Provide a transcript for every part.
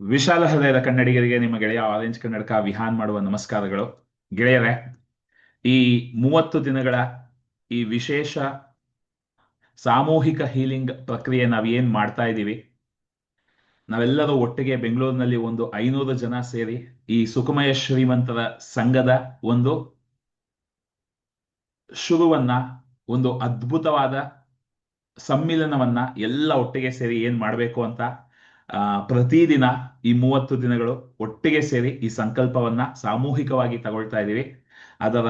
ವಿಶಾಲ ಹೃದಯದ ಕನ್ನಡಿಗರಿಗೆ ನಿಮ್ಮ ಗೆಳೆಯ ಆರೆಂಜ್ ಕನ್ನಡಕ ವಿಹಾನ್ ಮಾಡುವ ನಮಸ್ಕಾರಗಳು. ಗೆಳೆಯರೇ, ಈ ಮೂವತ್ತು ದಿನಗಳ ಈ ವಿಶೇಷ ಸಾಮೂಹಿಕ ಹೀಲಿಂಗ್ ಪ್ರಕ್ರಿಯೆ ನಾವೇನ್ ಮಾಡ್ತಾ ಇದ್ದೀವಿ ನಾವೆಲ್ಲರೂ ಒಟ್ಟಿಗೆ ಬೆಂಗಳೂರಿನಲ್ಲಿ ಒಂದು ಐನೂರು ಜನ ಸೇರಿ ಈ ಸುಖಮಯ ಶ್ರೀಮಂತರ ಸಂಘದ ಒಂದು ಶುರುವನ್ನ, ಒಂದು ಅದ್ಭುತವಾದ ಸಮ್ಮಿಲನವನ್ನ ಎಲ್ಲ ಒಟ್ಟಿಗೆ ಸೇರಿ ಏನ್ ಮಾಡಬೇಕು ಅಂತ ಆ, ಪ್ರತಿದಿನ ಈ ಮೂವತ್ತು ದಿನಗಳು ಒಟ್ಟಿಗೆ ಸೇರಿ ಈ ಸಂಕಲ್ಪವನ್ನ ಸಾಮೂಹಿಕವಾಗಿ ತಗೊಳ್ತಾ ಇದೀವಿ. ಅದರ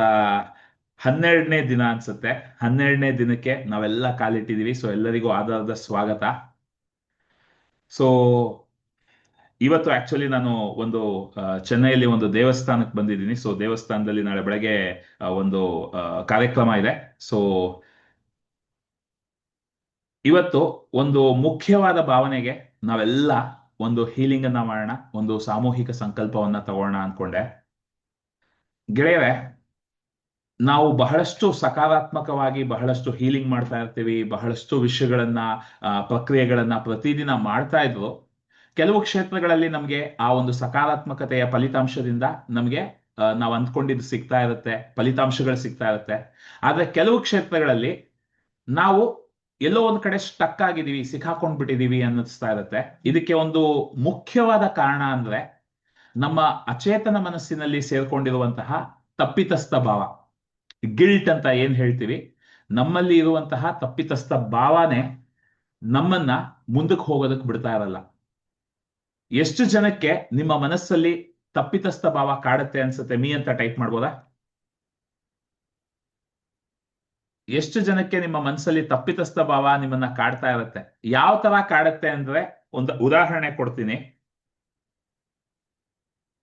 ಹನ್ನೆರಡನೇ ದಿನ ಅನ್ಸುತ್ತೆ. ಹನ್ನೆರಡನೇ ದಿನಕ್ಕೆ ನಾವೆಲ್ಲ ಕಾಲಿಟ್ಟಿದೀವಿ. ಸೊ ಎಲ್ಲರಿಗೂ ಆಧಾರದ ಸ್ವಾಗತ. ಸೊ ಇವತ್ತು ಆಕ್ಚುಲಿ ನಾನು ಒಂದು ಚೆನ್ನೈಯಲ್ಲಿ ಒಂದು ದೇವಸ್ಥಾನಕ್ಕೆ ಬಂದಿದ್ದೀನಿ. ಸೊ ದೇವಸ್ಥಾನದಲ್ಲಿ ನಾಳೆ ಬೆಳಗ್ಗೆ ಒಂದು ಕಾರ್ಯಕ್ರಮ ಇದೆ. ಸೊ ಇವತ್ತು ಒಂದು ಮುಖ್ಯವಾದ ಭಾವನೆಗೆ ನಾವೆಲ್ಲ ಒಂದು ಹೀಲಿಂಗ್ ಅನ್ನ ಮಾಡೋಣ, ಒಂದು ಸಾಮೂಹಿಕ ಸಂಕಲ್ಪವನ್ನ ತಗೋಣ ಅನ್ಕೊಂಡೆ. ಗೆಳೆಯರೆ, ನಾವು ಬಹಳಷ್ಟು ಸಕಾರಾತ್ಮಕವಾಗಿ ಬಹಳಷ್ಟು ಹೀಲಿಂಗ್ ಮಾಡ್ತಾ ಇರ್ತೀವಿ, ಬಹಳಷ್ಟು ವಿಷಯಗಳನ್ನ ಪ್ರಕ್ರಿಯೆಗಳನ್ನ ಪ್ರತಿದಿನ ಮಾಡ್ತಾ ಇದ್ರು ಕೆಲವು ಕ್ಷೇತ್ರಗಳಲ್ಲಿ ನಮಗೆ ಆ ಒಂದು ಸಕಾರಾತ್ಮಕತೆಯ ಫಲಿತಾಂಶದಿಂದ ನಮಗೆ ನಾವು ಅಂದ್ಕೊಂಡಿದ್ದು ಸಿಗ್ತಾ ಇರುತ್ತೆ, ಫಲಿತಾಂಶಗಳು ಸಿಗ್ತಾ ಇರುತ್ತೆ. ಆದ್ರೆ ಕೆಲವು ಕ್ಷೇತ್ರಗಳಲ್ಲಿ ನಾವು ಎಲ್ಲೋ ಒಂದ್ ಕಡೆ ಸ್ಟಕ್ ಆಗಿದೀವಿ ಸಿಕ್ಕಾಕೊಂಡ್ಬಿಟ್ಟಿದೀವಿ ಅನ್ನಿಸ್ತಾ ಇರುತ್ತೆ. ಇದಕ್ಕೆ ಒಂದು ಮುಖ್ಯವಾದ ಕಾರಣ ಅಂದ್ರೆ ನಮ್ಮ ಅಚೇತನ ಮನಸ್ಸಿನಲ್ಲಿ ಸೇರ್ಕೊಂಡಿರುವಂತಹ ತಪ್ಪಿತಸ್ಥ ಭಾವ. ಗಿಲ್ಟ್ ಅಂತ ಏನ್ ಹೇಳ್ತೀವಿ? ನಮ್ಮಲ್ಲಿ ಇರುವಂತಹ ತಪ್ಪಿತಸ್ಥ ಭಾವನೆ ನಮ್ಮನ್ನ ಮುಂದಕ್ಕೆ ಹೋಗೋದಕ್ಕೆ ಬಿಡ್ತಾ ಇರಲ್ಲ. ಎಷ್ಟು ಜನಕ್ಕೆ ನಿಮ್ಮ ಮನಸ್ಸಲ್ಲಿ ತಪ್ಪಿತಸ್ಥ ಭಾವ ಕಾಡುತ್ತೆ ಅನ್ಸುತ್ತೆ? ಮೀ ಅಂತ ಟೈಪ್ ಮಾಡ್ಬೋದಾ? ಎಷ್ಟು ಜನಕ್ಕೆ ನಿಮ್ಮ ಮನಸ್ಸಲ್ಲಿ ತಪ್ಪಿತಸ್ಥ ಭಾವ ನಿಮ್ಮನ್ನ ಕಾಡ್ತಾ ಇರುತ್ತೆ? ಯಾವ ತರ ಕಾಡುತ್ತೆ ಅಂದ್ರೆ ಒಂದು ಉದಾಹರಣೆ ಕೊಡ್ತೀನಿ.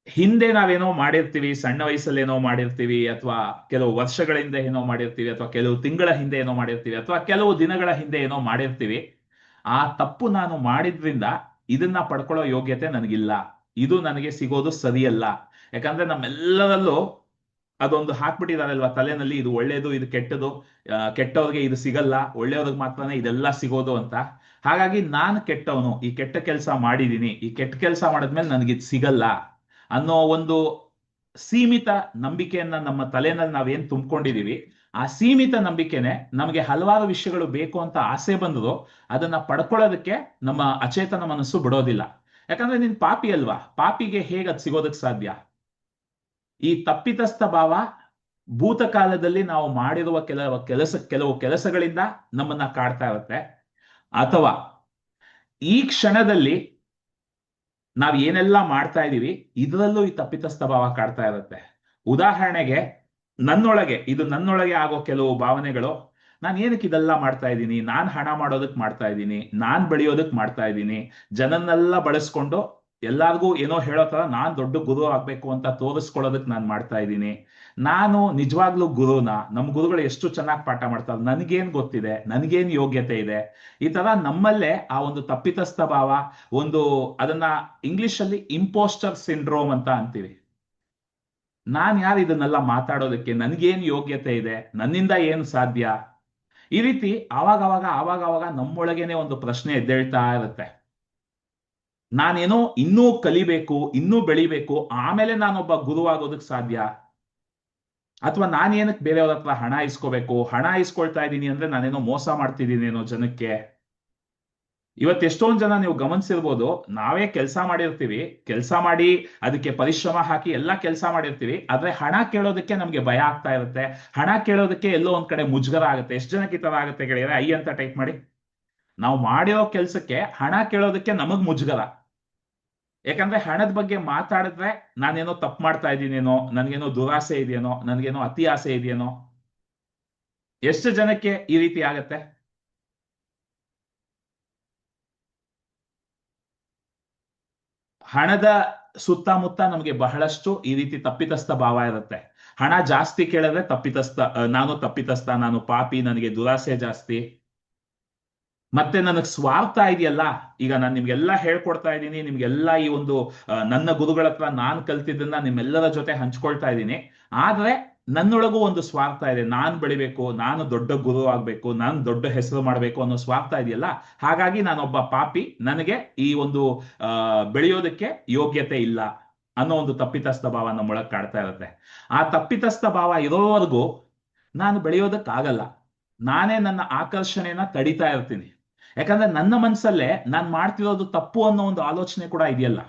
ಹಿಂದೆ ನಾವೇನೋ ಮಾಡಿರ್ತೀವಿ, ಸಣ್ಣ ವಯಸ್ಸಲ್ಲಿ ಏನೋ ಮಾಡಿರ್ತೀವಿ, ಅಥವಾ ಕೆಲವು ವರ್ಷಗಳ ಹಿಂದೆ ಏನೋ ಮಾಡಿರ್ತೀವಿ, ಅಥವಾ ಕೆಲವು ತಿಂಗಳ ಹಿಂದೆ ಏನೋ ಮಾಡಿರ್ತೀವಿ, ಅಥವಾ ಕೆಲವು ದಿನಗಳ ಹಿಂದೆ ಏನೋ ಮಾಡಿರ್ತೀವಿ. ಆ ತಪ್ಪು ನಾನು ಮಾಡಿದ್ರಿಂದ ಇದನ್ನ ಪಡ್ಕೊಳ್ಳೋ ಯೋಗ್ಯತೆ ನನಗಿಲ್ಲ. ಇದು ನನಗೆ ಸಿಗೋದು ಸರಿಯಲ್ಲ. ಯಾಕಂದ್ರೆ ನಮ್ಮೆಲ್ಲರಲ್ಲೂ ಅದೊಂದು ಹಾಕ್ಬಿಟ್ಟಿದಾರಲ್ವಾ ತಲೆನಲ್ಲಿ, ಇದು ಒಳ್ಳೇದು, ಇದು ಕೆಟ್ಟದು ಕೆಟ್ಟವ್ರಿಗೆ ಇದು ಸಿಗಲ್ಲ, ಒಳ್ಳೆಯವ್ರಿಗೆ ಮಾತ್ರನೇ ಇದೆಲ್ಲ ಸಿಗೋದು ಅಂತ. ಹಾಗಾಗಿ ನಾನು ಕೆಟ್ಟವನು, ಈ ಕೆಟ್ಟ ಕೆಲಸ ಮಾಡಿದ್ದೀನಿ ಈ ಕೆಟ್ಟ ಕೆಲಸ ಮಾಡಿದ್ಮೇಲೆ ನನಗೆ ಇದು ಸಿಗಲ್ಲ ಅನ್ನೋ ಒಂದು ಸೀಮಿತ ನಂಬಿಕೆಯನ್ನ ನಮ್ಮ ತಲೆನಲ್ಲಿ ನಾವೇನ್ ತುಂಬಿಕೊಂಡಿದೀವಿ, ಆ ಸೀಮಿತ ನಂಬಿಕೆನೆ ನಮಗೆ ಹಲವಾರು ವಿಷಯಗಳು ಬೇಕು ಅಂತ ಆಸೆ ಬಂದದು, ಅದನ್ನ ಪಡ್ಕೊಳ್ಳೋದಕ್ಕೆ ನಮ್ಮ ಅಚೇತನ ಮನಸ್ಸು ಬಿಡೋದಿಲ್ಲ. ಯಾಕಂದ್ರೆ ನೀನ್ ಪಾಪಿ ಅಲ್ವಾ? ಪಾಪಿಗೆ ಹೇಗೆ ಅದ್ ಸಿಗೋದಕ್ ಸಾಧ್ಯ? ಈ ತಪ್ಪಿತಸ್ಥ ಭಾವ ಭೂತಕಾಲದಲ್ಲಿ ನಾವು ಮಾಡಿರುವ ಕೆಲವು ಕೆಲಸ, ಕೆಲವು ಕೆಲಸಗಳಿಂದ ನಮ್ಮನ್ನ ಕಾಡ್ತಾ ಇರುತ್ತೆ. ಅಥವಾ ಈ ಕ್ಷಣದಲ್ಲಿ ನಾವ್ ಏನೆಲ್ಲ ಮಾಡ್ತಾ ಇದೀವಿ, ಇದರಲ್ಲೂ ಈ ತಪ್ಪಿತಸ್ಥ ಭಾವ ಕಾಡ್ತಾ ಇರುತ್ತೆ. ಉದಾಹರಣೆಗೆ ನನ್ನೊಳಗೆ, ಇದು ನನ್ನೊಳಗೆ ಆಗೋ ಕೆಲವು ಭಾವನೆಗಳು, ನಾನು ಏನಕ್ಕೆ ಇದೆಲ್ಲ ಮಾಡ್ತಾ ಇದ್ದೀನಿ, ನಾನು ಹಣ ಮಾಡೋದಕ್ಕೆ ಮಾಡ್ತಾ ಇದ್ದೀನಿ, ನಾನು ಬೆಳೆಯೋದಕ್ಕೆ ಮಾಡ್ತಾ ಇದ್ದೀನಿ ಜನನ್ನೆಲ್ಲ ಬಳಸ್ಕೊಂಡು ಎಲ್ಲಾರ್ಗೂ ಏನೋ ಹೇಳೋ ತರ ನಾನ್ ದೊಡ್ಡ ಗುರು ಆಗ್ಬೇಕು ಅಂತ ತೋರಿಸ್ಕೊಳ್ಳೋದಕ್ ನಾನ್ ಮಾಡ್ತಾ ಇದ್ದೀನಿ. ನಾನು ನಿಜವಾಗ್ಲೂ ಗುರುನ. ನಮ್ ಗುರುಗಳು ಎಷ್ಟು ಚೆನ್ನಾಗಿ ಪಾಠ ಮಾಡ್ತಾರೆ. ನನ್ಗೇನ್ ಗೊತ್ತಿದೆ? ನನ್ಗೇನ್ ಯೋಗ್ಯತೆ ಇದೆ? ಈ ತರ ನಮ್ಮಲ್ಲೇ ಆ ಒಂದು ತಪ್ಪಿತಸ್ಥ ಭಾವ, ಒಂದು ಅದನ್ನ ಇಂಗ್ಲಿಷ್ ಅಲ್ಲಿ ಇಂಪೋಸ್ಟರ್ ಸಿಂಡ್ರೋಮ್ ಅಂತ ಅಂತೀವಿ. ನಾನ್ ಯಾರು ಇದನ್ನೆಲ್ಲ ಮಾತಾಡೋದಕ್ಕೆ? ನನ್ಗೇನ್ ಯೋಗ್ಯತೆ ಇದೆ? ನನ್ನಿಂದ ಏನ್ ಸಾಧ್ಯ? ಈ ರೀತಿ ಆವಾಗವಾಗ ಆವಾಗವಾಗ ನಮ್ಮೊಳಗೇನೆ ಒಂದು ಪ್ರಶ್ನೆ ಎದ್ದೇಳ್ತಾ ಇರುತ್ತೆ. ನಾನೇನೋ ಇನ್ನೂ ಕಲಿಬೇಕು, ಇನ್ನೂ ಬೆಳಿಬೇಕು, ಆಮೇಲೆ ನಾನೊಬ್ಬ ಗುರು ಆಗೋದಕ್ಕೆ ಸಾಧ್ಯ? ಅಥವಾ ನಾನೇನಕ್ಕೆ ಬೇರೆಯವ್ರ ಹತ್ರ ಹಣ ಇಸ್ಕೋಬೇಕು? ಹಣ ಇಸ್ಕೊಳ್ತಾ ಇದ್ದೀನಿ ಅಂದ್ರೆ ನಾನೇನೋ ಮೋಸ ಮಾಡ್ತಿದ್ದೀನಿ ಏನೋ ಜನಕ್ಕೆ? ಇವತ್ತು ಎಷ್ಟೊಂದ್ ಜನ ನೀವು ಗಮನಿಸಿರ್ಬೋದು, ನಾವೇ ಕೆಲಸ ಮಾಡಿರ್ತೀವಿ, ಕೆಲಸ ಮಾಡಿ ಅದಕ್ಕೆ ಪರಿಶ್ರಮ ಹಾಕಿ ಎಲ್ಲ ಕೆಲಸ ಮಾಡಿರ್ತೀವಿ, ಆದ್ರೆ ಹಣ ಕೇಳೋದಕ್ಕೆ ನಮ್ಗೆ ಭಯ ಆಗ್ತಾ ಇರುತ್ತೆ. ಹಣ ಕೇಳೋದಕ್ಕೆ ಎಲ್ಲೋ ಒಂದ್ ಕಡೆ ಮುಜುಗರ ಆಗುತ್ತೆ. ಎಷ್ಟು ಜನಕ್ಕೆ ಈ ತರ ಆಗುತ್ತೆ ಗೆಳೆಯರೆ ಐ ಅಂತ ಟೈಪ್ ಮಾಡಿ. ನಾವು ಮಾಡಿರೋ ಕೆಲ್ಸಕ್ಕೆ ಹಣ ಕೇಳೋದಕ್ಕೆ ನಮಗ್ ಮುಜುಗರ. ಯಾಕಂದ್ರೆ ಹಣದ ಬಗ್ಗೆ ಮಾತಾಡಿದ್ರೆ ನಾನೇನೋ ತಪ್ಪು ಮಾಡ್ತಾ ಇದ್ದೀನೇನೋ, ನನ್ಗೇನೋ ದುರಾಸೆ ಇದೆಯೇನೋ, ನನ್ಗೇನೋ ಅತಿ ಆಸೆ ಇದೆಯೇನೋ. ಎಷ್ಟು ಜನಕ್ಕೆ ಈ ರೀತಿ ಆಗತ್ತೆ? ಹಣದ ಸುತ್ತಮುತ್ತ ನಮಗೆ ಬಹಳಷ್ಟು ಈ ರೀತಿ ತಪ್ಪಿತಸ್ಥ ಭಾವ ಇರುತ್ತೆ. ಹಣ ಜಾಸ್ತಿ ಕೇಳಿದ್ರೆ ತಪ್ಪಿತಸ್ಥ, ನಾನು ತಪ್ಪಿತಸ್ಥ, ನಾನು ಪಾಪಿ, ನನಗೆ ದುರಾಸೆ ಜಾಸ್ತಿ. ಮತ್ತೆ ನನಗ್ ಸ್ವಾರ್ಥ ಇದೆಯಲ್ಲ, ಈಗ ನಾನು ನಿಮ್ಗೆಲ್ಲ ಹೇಳ್ಕೊಡ್ತಾ ಇದ್ದೀನಿ, ನಿಮ್ಗೆಲ್ಲ ಈ ಒಂದು ನನ್ನ ಗುರುಗಳ ಹತ್ರ ನಾನ್ ಕಲ್ತಿದ್ದನ್ನ ನಿಮ್ಮೆಲ್ಲರ ಜೊತೆ ಹಂಚ್ಕೊಳ್ತಾ ಇದ್ದೀನಿ. ಆದ್ರೆ ನನ್ನೊಳಗೂ ಒಂದು ಸ್ವಾರ್ಥ ಇದೆ. ನಾನು ಬೆಳಿಬೇಕು, ನಾನು ದೊಡ್ಡ ಗುರು ಆಗ್ಬೇಕು, ನಾನು ದೊಡ್ಡ ಹೆಸರು ಮಾಡಬೇಕು ಅನ್ನೋ ಸ್ವಾರ್ಥ ಇದೆಯಲ್ಲ, ಹಾಗಾಗಿ ನಾನೊಬ್ಬ ಪಾಪಿ. ನನಗೆ ಈ ಒಂದು ಬೆಳೆಯೋದಕ್ಕೆ ಯೋಗ್ಯತೆ ಇಲ್ಲ ಅನ್ನೋ ಒಂದು ತಪ್ಪಿತಸ್ಥ ಭಾವ ನಮ್ಮೊಳಗೆ ಕಾಡ್ತಾ ಇರುತ್ತೆ. ಆ ತಪ್ಪಿತಸ್ಥ ಭಾವ ಇರೋವರೆಗೂ ನಾನು ಬೆಳೆಯೋದಕ್ಕಾಗಲ್ಲ. ನಾನೇ ನನ್ನ ಆಕರ್ಷಣೆಯನ್ನ ತಡಿತಾ ಇರ್ತೀನಿ. ಯಾಕಂದ್ರೆ ನನ್ನ ಮನಸ್ಸಲ್ಲೇ ನಾನು ಮಾಡ್ತಿರೋದು ತಪ್ಪು ಅನ್ನೋ ಒಂದು ಆಲೋಚನೆ ಕೂಡ ಇದೆಯಲ್ಲ.